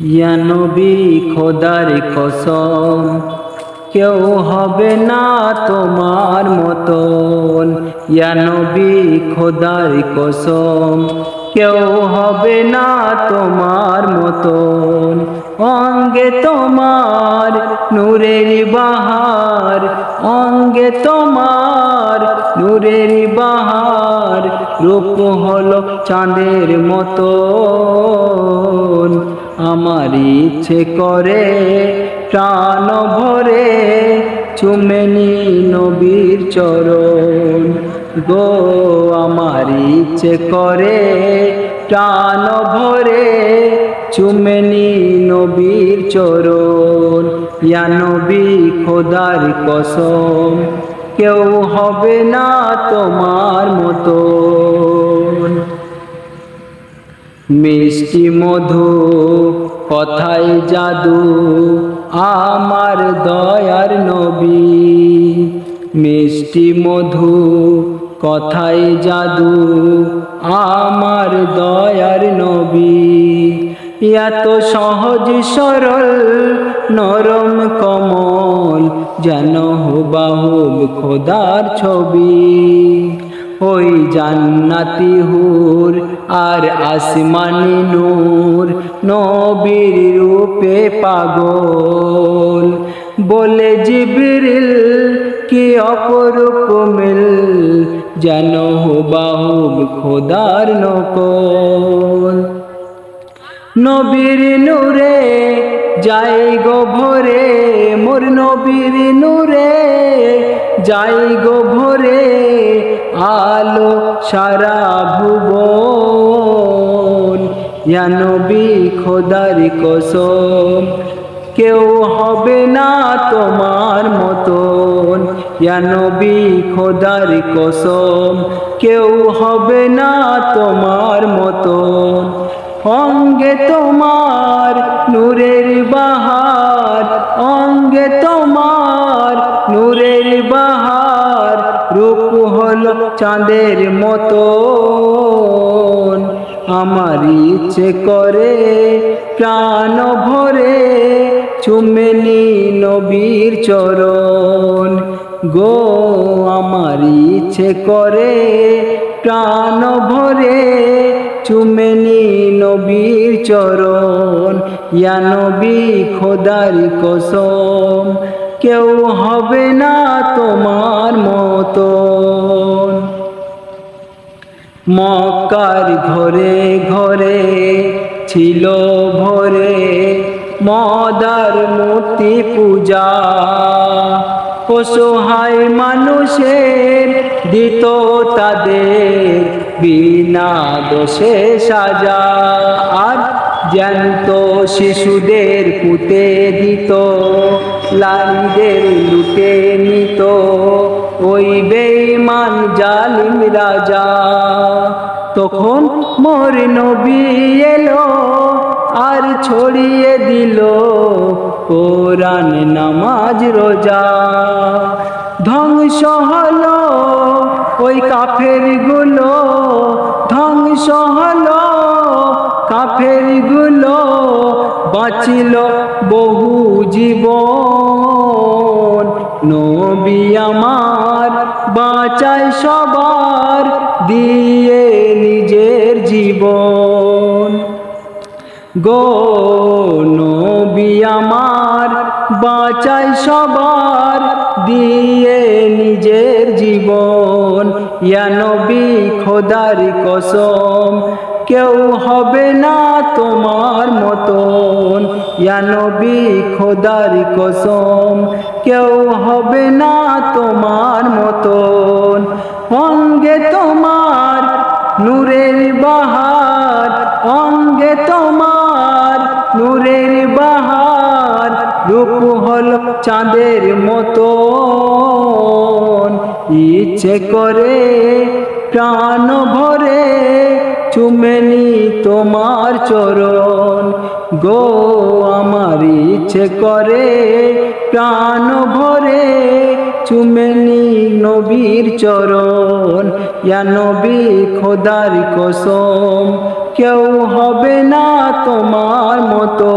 নবী, খোদার কসম, কেউ হবে না তোমার মতন। ইয়া নবী, খোদার কসম, কেউ হবে না তোমার মতন। অঙ্গে তোমার নূরের বাহার, অঙ্গে তোমার নূরের বাহার, রূপ হলো চাঁদের মতন আমার ইচ্ছে করে প্রাণ ভরে চুমেনি নবীর চরণ। গো, আমার ইচ্ছে করে প্রাণ ভরে চুমেনি নবীর চরণ। ইয়া নবী, খোদার কসম, কেউ হবে না তোমার মতন। মিষ্টি মধু, কথাই জাদু, আমার দয়ার নবী। মিষ্টি মধু, কথাই জাদু, আমার দয়ার নবী। এত সহজ সরল, নরম কমল, যেন হুবাহুব খোদার ছবি। ওই জান্নাতি হুর আর আসমানি নূর, নবীর রূপে পাগল। বলে জিবরিল, কি অপরূপ মিল, যেন হুবাহুব খোদার নকল। নবীর নূরে যাই গো ভরে, মোর নবীর নূরে যাই গো ভরে আলো সারা ইয়া নবী খোদার কসম, কেউ হবে না তোমার মতন। নবী খোদার কসম, কেউ হবে না তোমার মতন। অঙ্গে তোমার নূরের বাহার, অঙ্গে তোমার নূরের বাহার। রূপ হল চাঁদের মতন। আমার ইচ্ছে করে প্রাণ ভরে চুমেনি নবীর চরণ। গো, আমার ইচ্ছে করে প্রাণ ভরে চুমেনি নবীর চরণ। ইয়া নবী খোদার কসম কেউ হবে না তোমার মতন মক্কার ঘরে ঘরে ছিল ভরে মদার মূর্তি পূজা। অসহায় মানুষের দিত তাদের বিনা দোষে সাজা। আর জ্যান্ত শিশুদের পুঁতে দিত লাইদের লুটে নিত। ওই বেঈমান জালিম রাজা তখন মোর নবী এলো আর ছড়িয়ে দিল কোরআন নামাজ রোজা। ধ্বংস হলো ওই কাফেরগুলো ধ্বংস হলো বাঁচিল বহু জীবন। নবী আমার বাঁচায় সবার, দিয়ে নিজের জীবন। গো নবী আমার বাঁচাই সবার, দিয়ে নিজের জীবন। ইয়া নবী খোদার কসম, কেউ হবে না তোমার মতন ইয়া নবী, খোদার কসম, কেউ হবে না তোমার মতন। অঙ্গে তোমার নূরের বাহার, অঙ্গে তোমার নূরের বাহার, রূপ হল চাঁদের মতন। ইচ্ছে করে প্রাণ ভরে চুমেনি তোমার চরণ। গো, আমার ইচ্ছে করে প্রাণ ভরে চুমেনি নবীর চরণ। ইয়া নবী, খোদার কসম, কেউ হবে না তোমার মতো।